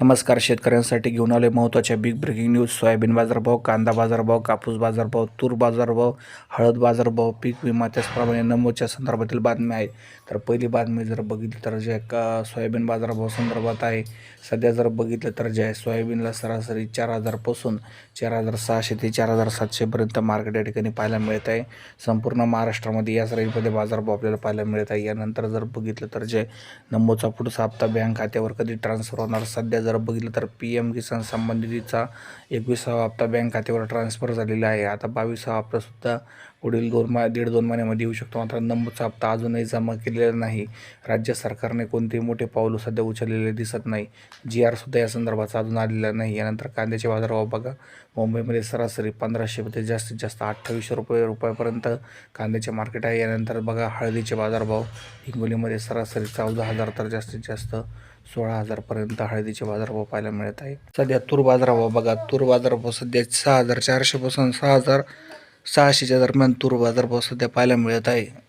नमस्कार शेतकऱ्यांसाठी घेऊन आले महत्त्वाच्या बिग ब्रेकिंग न्यूज सोयाबीन बाजारभाव कांदा बाजारभाव कापूस बाजारभाव तूर बाजारभाव हळद बाजारभाव पीक विमा त्याचप्रमाणे नमोच्या संदर्भातील बातम्या आहे. तर पहिली बातमी जर बघितली तर जे का सोयाबीन बाजारभाव संदर्भात आहे. सध्या जर बघितलं तर जे आहे सोयाबीनला सरासरी चार हजारपासून चार हजार सहाशे ते चार हजार सातशेपर्यंत मार्केट या ठिकाणी पाहायला मिळत आहे. संपूर्ण महाराष्ट्रामध्ये याच रेंजमध्ये बाजारभाव आपल्याला पाहायला मिळत आहे. यानंतर जर बघितलं तर जे नमोचा पुढचा हप्ता बँक खात्यावर कधी ट्रान्सफर होणार? सध्या जर बघितलं तर पी एम किसान संबंधितचा एकविसावा हप्ता बँक खात्यावर ट्रान्सफर झालेला आहे. आता बावीसावा हप्तासुद्धा पुढील दोन मा दीड दोन महिन्यामध्ये येऊ शकतो. मात्र नंबरचा हप्ता अजूनही जमा केलेला नाही. राज्य सरकारने कोणतेही मोठे पाऊल सध्या उचललेले दिसत नाही. जी आरसुद्धा या संदर्भाचा अजून आलेला नाही. यानंतर कांद्याचे बाजारभाव बघा. मुंबईमध्ये सरासरी पंधराशेमध्ये जास्तीत जास्त अठ्ठावीसशे रुपये रुपयापर्यंत कांद्याचे मार्केट आहे. यानंतर बघा हळदीचे बाजारभाव. हिंगोलीमध्ये सरासरी चौदा हजार तर जास्तीत जास्त सोळा हजारपर्यंत हळदीचे बाजारभाव पाहायला मिळत आहे. सध्या तूर बाजारभाव बघा तूर बाजारभाव सध्या सहा हजार चारशेपासून सहा हजार सहाशेच्या दरम्यान तूर बाजारभाव सध्या पाहायला मिळत आहे.